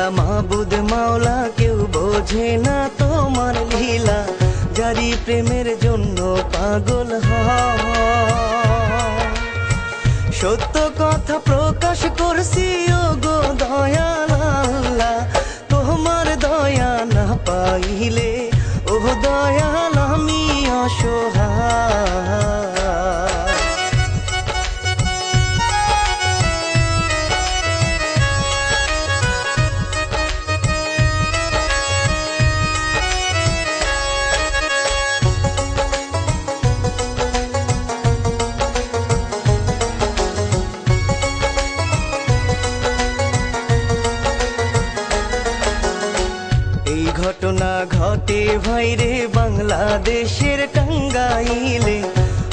আল্লাহ মাহবুদ মাওলা, কেউ বোঝে না তোমার লীলা যারি প্রেমের জন্য পাগল সত্য কথা প্রকাশ করছি ও গো দয়াল আল্লাহ, তোমার দয়া না পাইলে ও দয়াল, আমি অসহায়। ঘটনা ঘটে ভাইরে বাংলাদেশের টাঙ্গাইলে।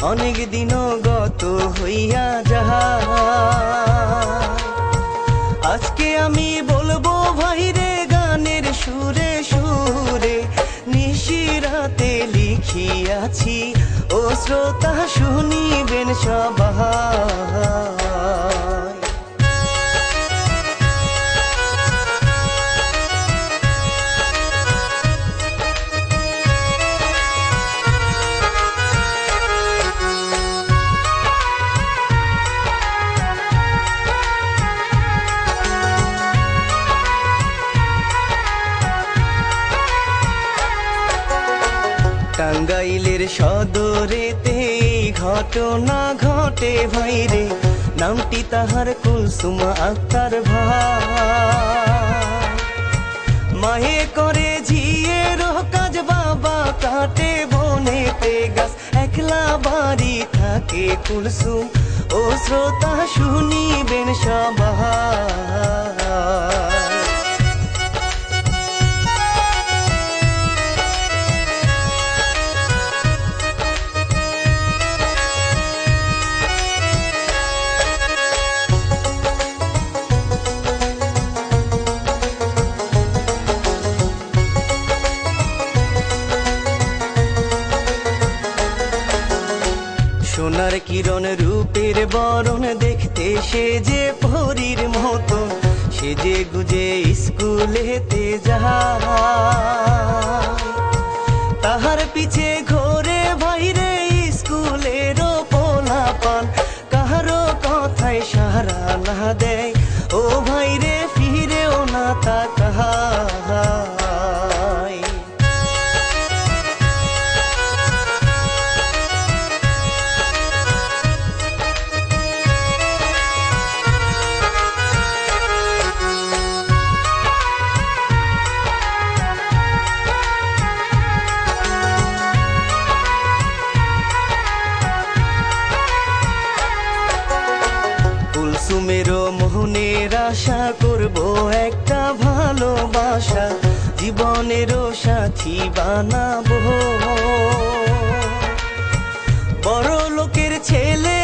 অনেক দিনও গত হইয়া যাহা। আজকে আমি বলব ভাইরে গানের সুরে সুরে নিশিরাতে লিখিয়াছি, ও শ্রোতা শুনিবেন সবাই। টাঙ্গাইলের সদরেতে ঘটনা ঘটে ভাইরে। নামটি তাহার কুলসুম আক্তার ভাই। মায়ে করে ঝিয়ের কাজ, বাবা কাটে বনেতে গাছ। একলা বাড়ি থাকে কুলসুম, ও শ্রোতা শুনিবেন সবাই। কিরণ রূপের বরণ দেখতে সে যে পরীর মতো, সে যে গুজে স্কুলেতে তাহার পিছে ঘোরে বাইরে স্কুলের পোলাপান কাহারও কথায় সারা না দেয়। ও ভাইরে বানাবো। বড় লোকের ছেলে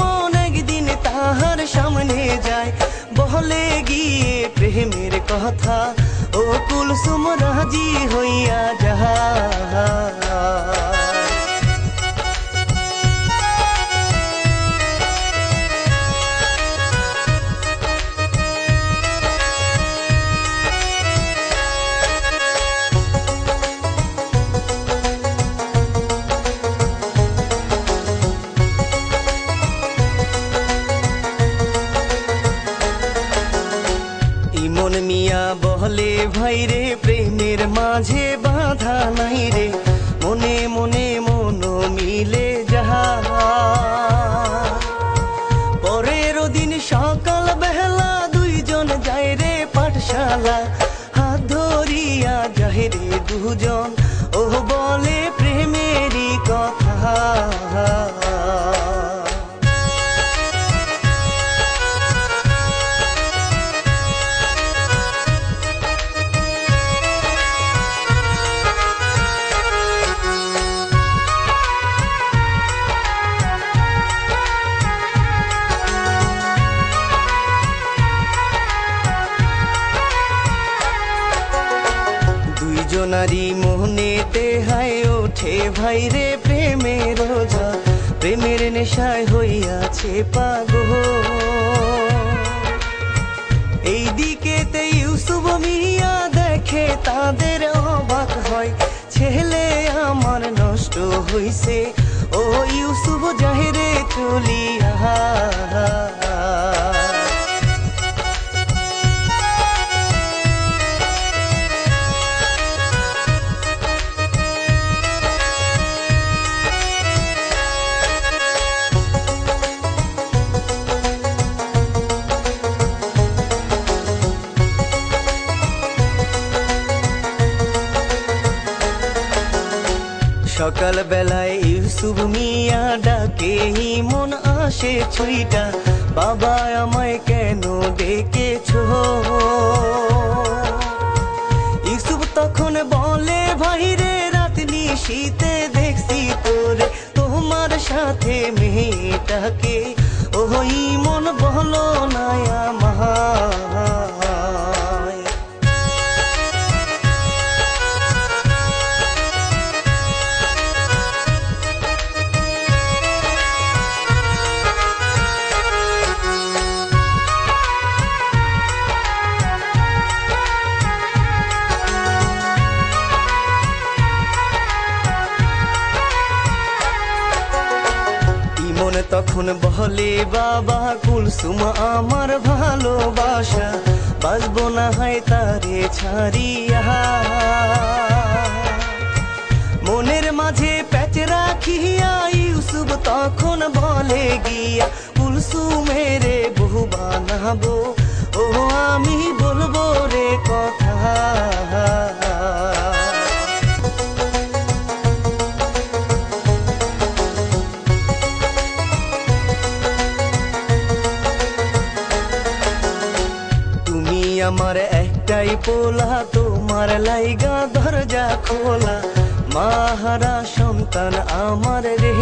মন একদিন তাহার সামনে যায়। বলে গিয়ে প্রেমের কথা, ও কুলসুম রাজি হইয়া যায় ধরিয়া যায় রে দুজন ও বলে ওঠে ভাইরে প্রেমের রোজা, প্রেমের নেশায় হইয়াছে পাগল। এই দিকে তে ইউসুফ মিয়া দেখে তাদের অবাক হয়, ছেলে আমার নষ্ট হইছে। ও ইউসুফ জাহেরে চলিয়া আসে ছুইটা বলে, বাবা, কুলসুম আমার ভালোবাসা। বাজবো না হয় তারে ছাড়িয়া। মনের মাঝে প্যাচ রাখিয়া ইউসুফ তখন বলে গিয়া, কুলসুমেরে বহু বানাবো। ও, আমি বলব রে কথা। আমার একটাই পোলা, তোমার লাইগা দরজা খোলা। মাহারা সন্তান আমার রে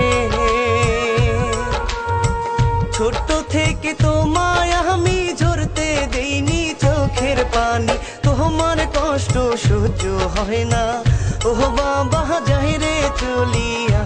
ছোট্ট থেকে তোমায় আমি ঝরতে দেইনি চোখের পানি। তোমার কষ্ট সহ্য হয় না। ও বাবা, যাই রে, চলিয়া।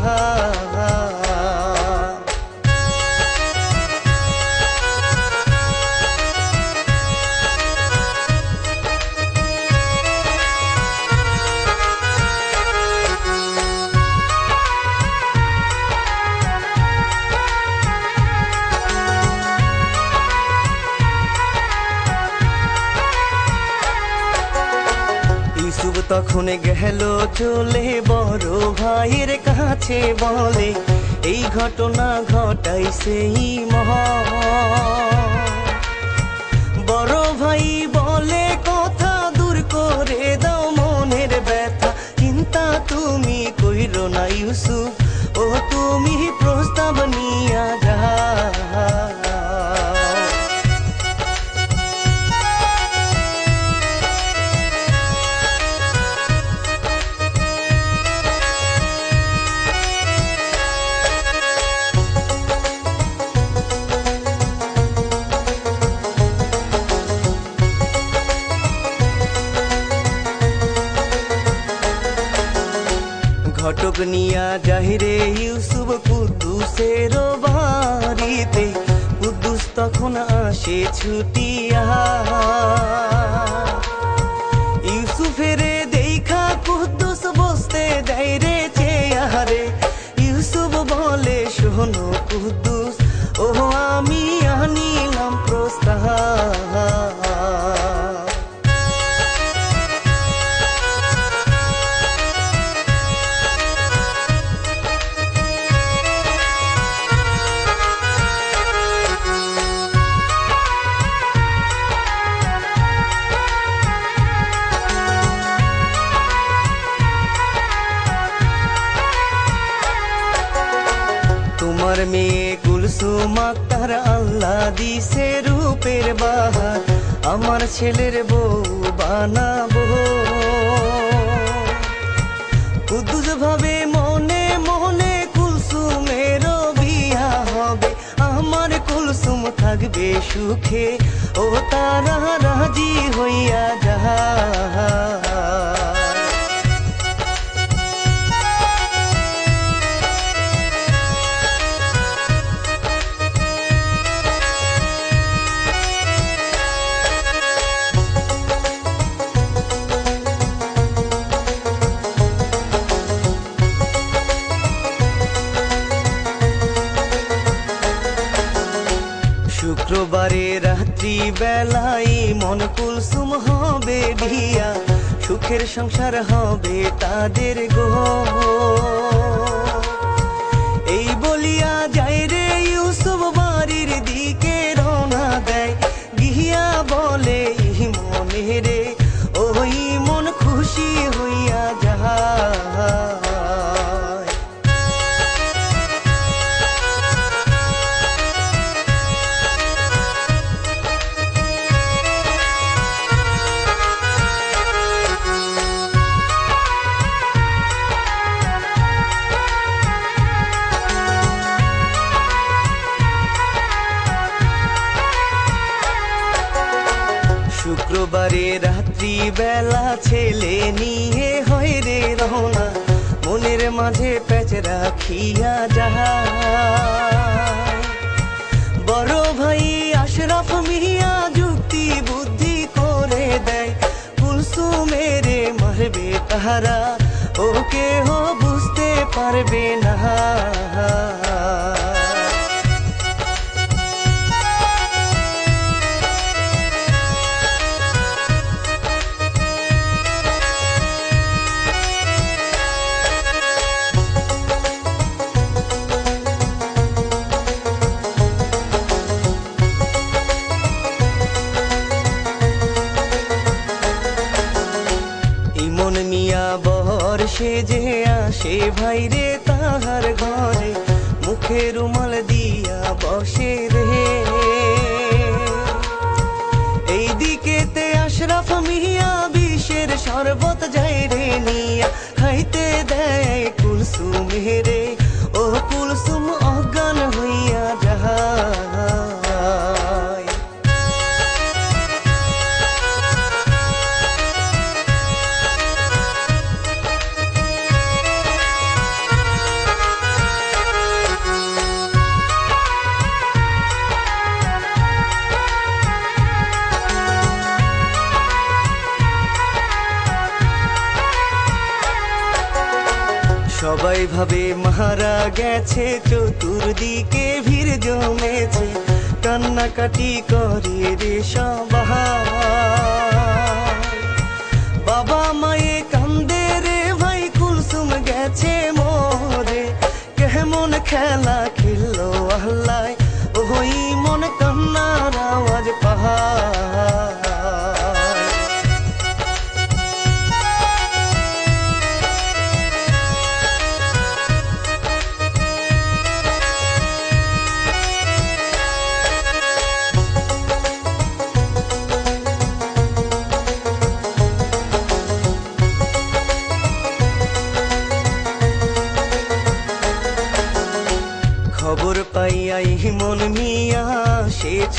তখন গেল চলে বড় ভাইয়ের কাছে বলে, এই ঘটনা ঘটাই সেই মহা বড় ভাই বলে, কথা দূর করে দাও মনের ব্যথা, চিন্তা তুমি কইর না ইউসুফ, ও তুমি প্রস্তাব নিয়া নিয়া জাহিরে ইউসুফ কুদ্দুসের বাড়িতে কুদ্দুস তখন আসে ছুটিয়া আমার ছেলের বউ বানাবো। কুদ্দুস ভাবে মনে মনে কুলসুমের বিয়া হবে। আমার কুলসুম থাকবে সুখে। ও তারা রাজি হইয়া যাহা। বেলায় মন কুলসুম হবে বিয়া সুখের সংসার হবে তাদের গো। এই বলিয়া যাই রে ইউসুফ, বাড়ির দিকে রওনা দেয়। গিয়া বলে, "ইহ মনে রে ভাবে মারা গেছে, চতুর্দিকে ভিড় জমেছে। কান্নাকাটি করে রে বাবা মায়ে কান্দে রে, ভাই কুলসুম গেছে মোরে। কেমন খেলা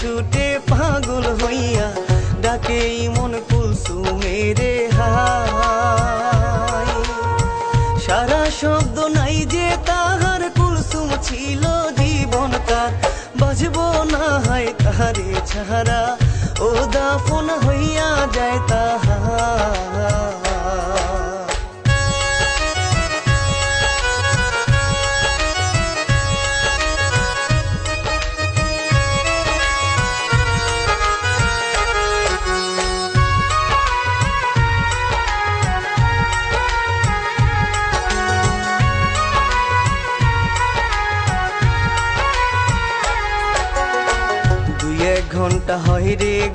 ছুটে পাগল হইয়া ডাকে মন কুলসুমেরে হাই সারা শব্দ নাই যে তাহার কুলসুম ছিল, জীবন তার বাজব না হয় তাহারে ছাড়া।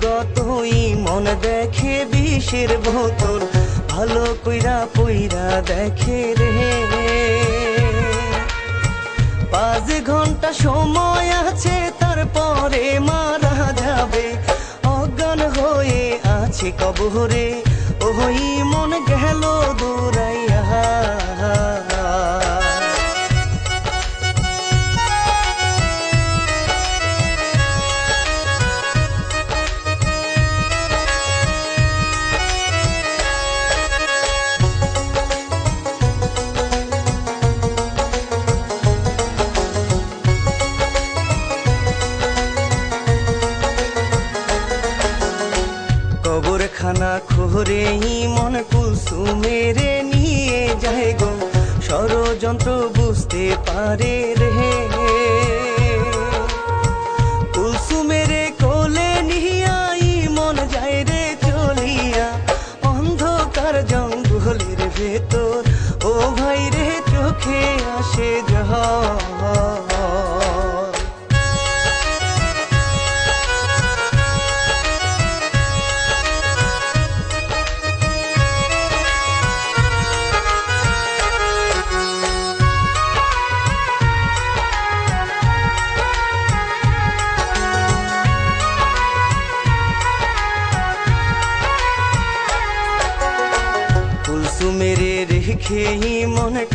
হয় হই মন দেখে বিষের বোতল ভালো কইরা পইরা দেখে রে। পাঁচ ঘণ্টা সময় আছে, তারপরে মারা যাবে। অজ্ঞান হয়ে আছে কবরে, ওই মন কবরখানা খোরে মন কুসুমের নিয়ে যায় গো। ষড়যন্ত্র বুঝতে পারে রে।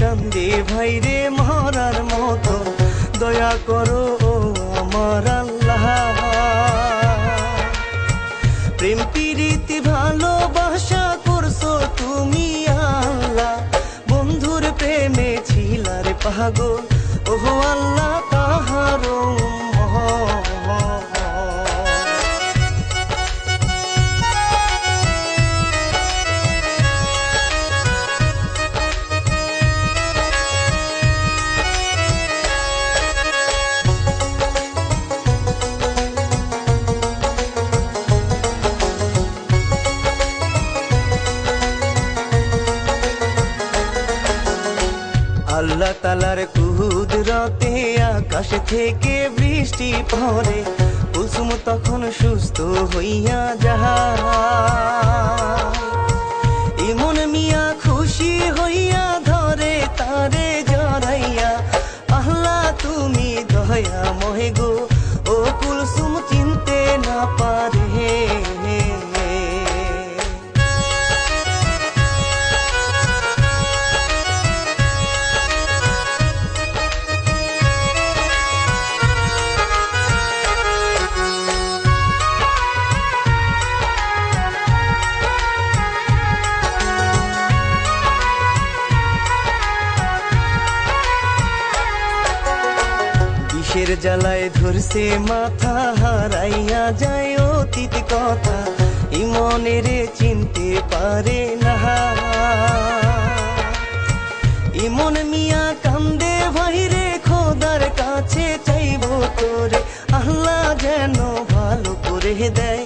মনে ভাই রে মরার মতো, দয়া করো আমার আল্লাহ। প্রেম প্রীতি ভালোবাসা করছ তুমি আল্লাহ। বন্ধুর প্রেমে ছিলার পাগল ও আল্লাহ তাহারও আকাশ থেকে বৃষ্টি পড়ে কুসুম তখন সুস্থ হইয়া যাহা মাথা হারাইয়া যায় অতীত কথা। ইমনেরে চিনতে পারে না। ইমন মিয়া কান্দে, ভাইরে খোদার কাছে চাইব তোরে। আহ্লা যেন ভালো করে দেয়।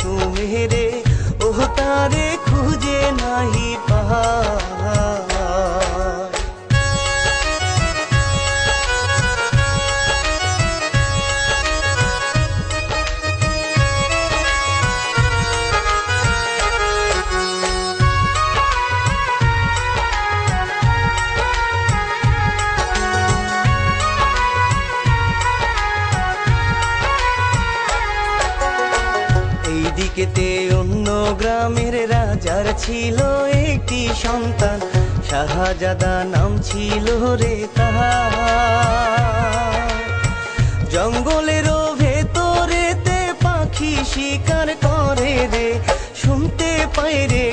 কুলসুমেরে ও তারে খুঁজে শাহজাদা নাম ছিল রে তাহা জঙ্গলেরও ভেতরেতে পাখি শিকার করে রে শুনতে পাই রে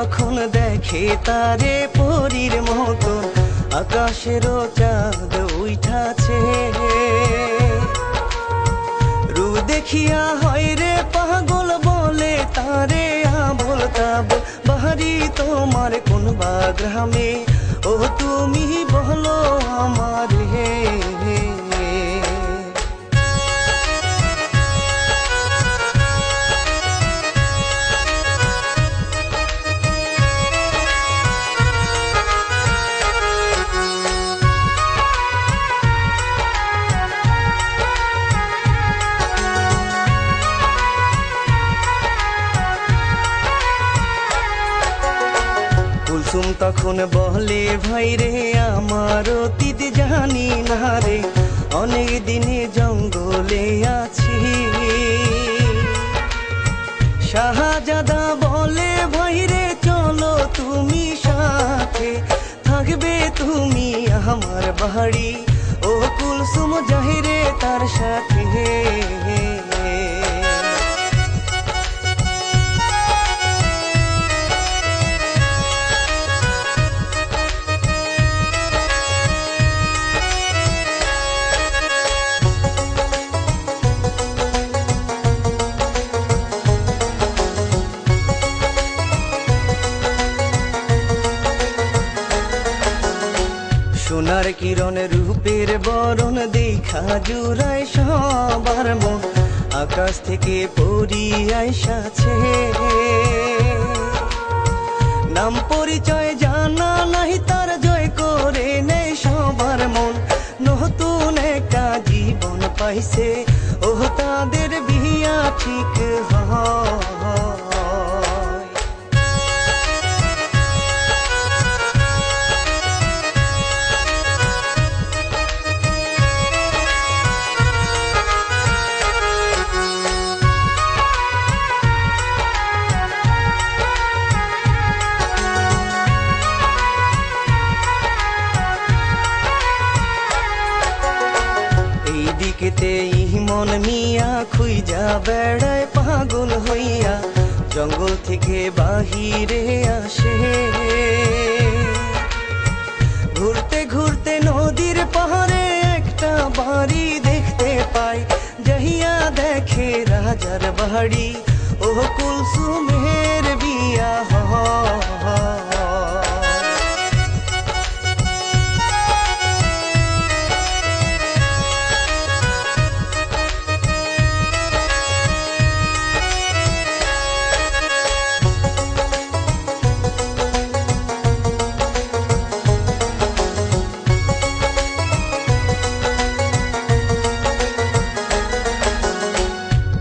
সে তখন দেখে তারে পরীর মতো আকাশেরও চাঁদ উঠাছে রু। দেখিয়া হয় রে পাগল বলে, তারে আবল তাব বাহারি তোমার কোন বা গ্রামে ও তুমি তখন বলে ভাই রে, আমার অতীত জানি না রে। অনেক দিনে জঙ্গলে আছি। শাহজাদা বলে, ভাই রে, চলো তুমি সাথে। থাকবে তুমি আমার বাড়ি। ও কুলসুম জাহিরে, তার সাথে। রূপের বরণ দেখা জুড়ায় সবার মন। আকাশ থেকে পড়ি আইসাছে নাম পরিচয় জানা নাই, তার জয় করে নেই সবার মন। নতুন একটা জীবন পাইছে ও তাদের বিয়া ঠিক হয়। দিকেতে ইমন মিয়া খুইজা বেড়ায় পাগল হইয়া, জঙ্গল থেকে বাহিরে আসে। ঘুরতে ঘুরতে নদীর পাহাড়ে একটা বাড়ি দেখতে পায় জহিয়া দেখে রাজার বাড়ি। ও কুলসুমের বিয়া হয়।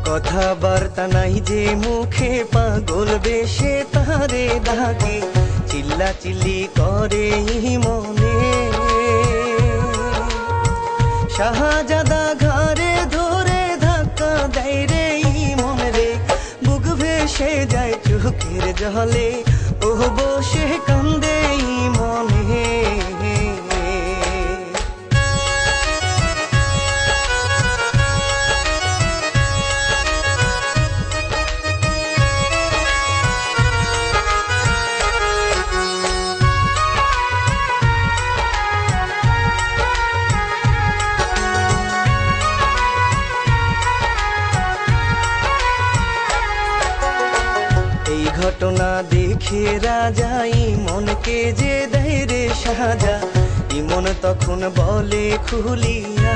কথাবার্তা নাই যে মুখে পাগল বেশে তারে ডাকে চিল্লা চিল্লি করে মনে। শাহজাদা ঘরে ধরে ধাক্কা দেয় রে মন। রে বুক ভেসে যায় চোখের জলে ও বসে কান্দে মনে। দেখে রাজাই মনকে যে দেয় রে সাজা, ইমন তখন বলে খুলিয়া।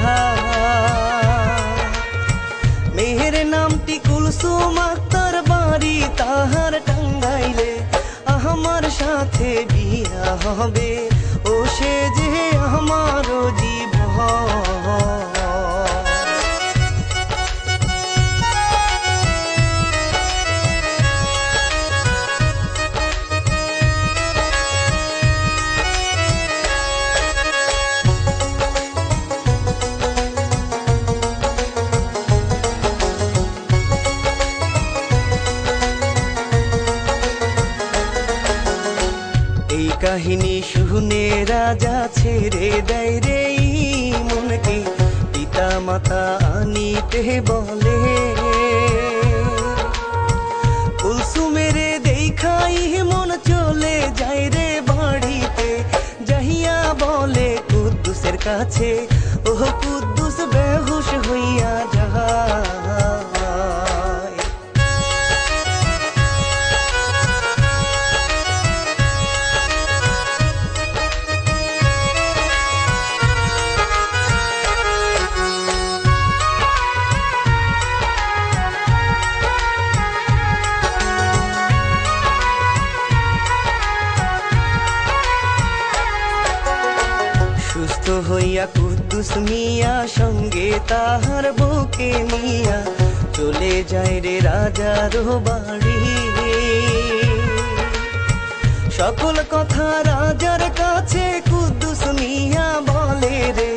মেহের নামটি কুলসুম আক্তার বাড়ি তাহার টাঙ্গাইলে, আমার সাথে বিয়া হবে। ও সে যে আমার জীবন। কাহিনী শুনে রাজা ছেড়ে দেয় রে মনকে পিতা মাতা আনিতে বলে। কুলসুমেরে দেখাই মন চলে যায় রে বাড়িতে। যাহিয়া বলে, কুদ্দুসের কাছে ও কুদ্দুস বেহুশ হইয়া যায় হইয়া কুদ্দুস মিয়া, সঙ্গে তাহার বুকে নিয়া চলে যায় রে রাজার বাড়ি সকল কথা রাজার কাছে কুদ্দুস মিয়া বলে রে,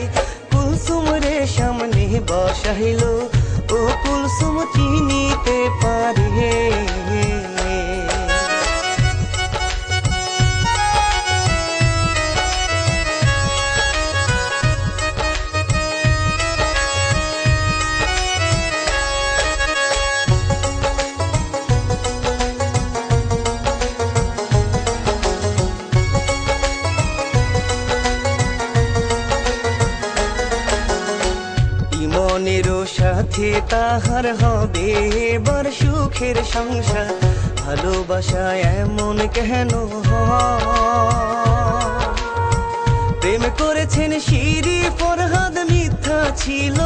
কুলসুম রে সামনে বসাইল, ও কুলসুম চিনিতে পারে সংসার ভালোবাসা এমন কেন প্রেম করেছেন শিরি ফরহাদ, মিথ্যা ছিল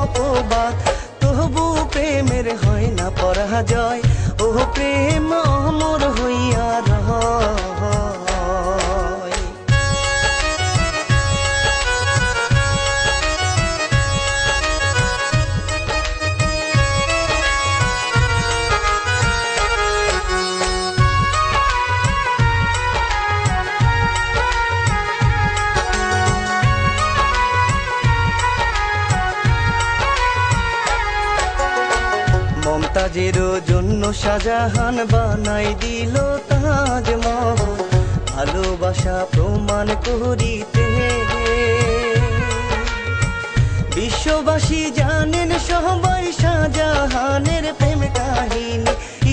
অপবাদ। তবু প্রেমের হয় না পরাজয়। ও প্রেম, অমর হইয়া শাহজাহান বানাই দিল তাজমহল ভালোবাসা প্রমাণ করিতে বিশ্ববাসী জানেন সবাই শাহজাহানের প্রেম কাহিনী।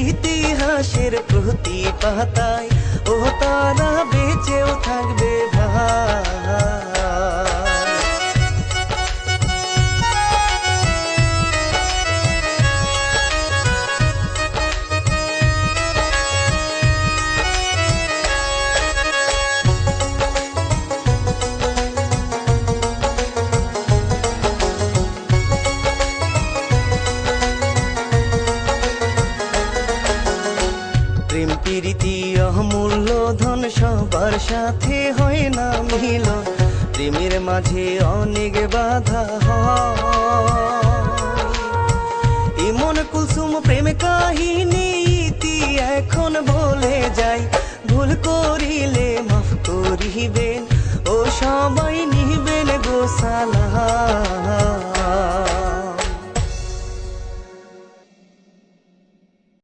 ইতিহাসের প্রতি পাতায় ও তারা বেঁচেও থাকবে ভাই।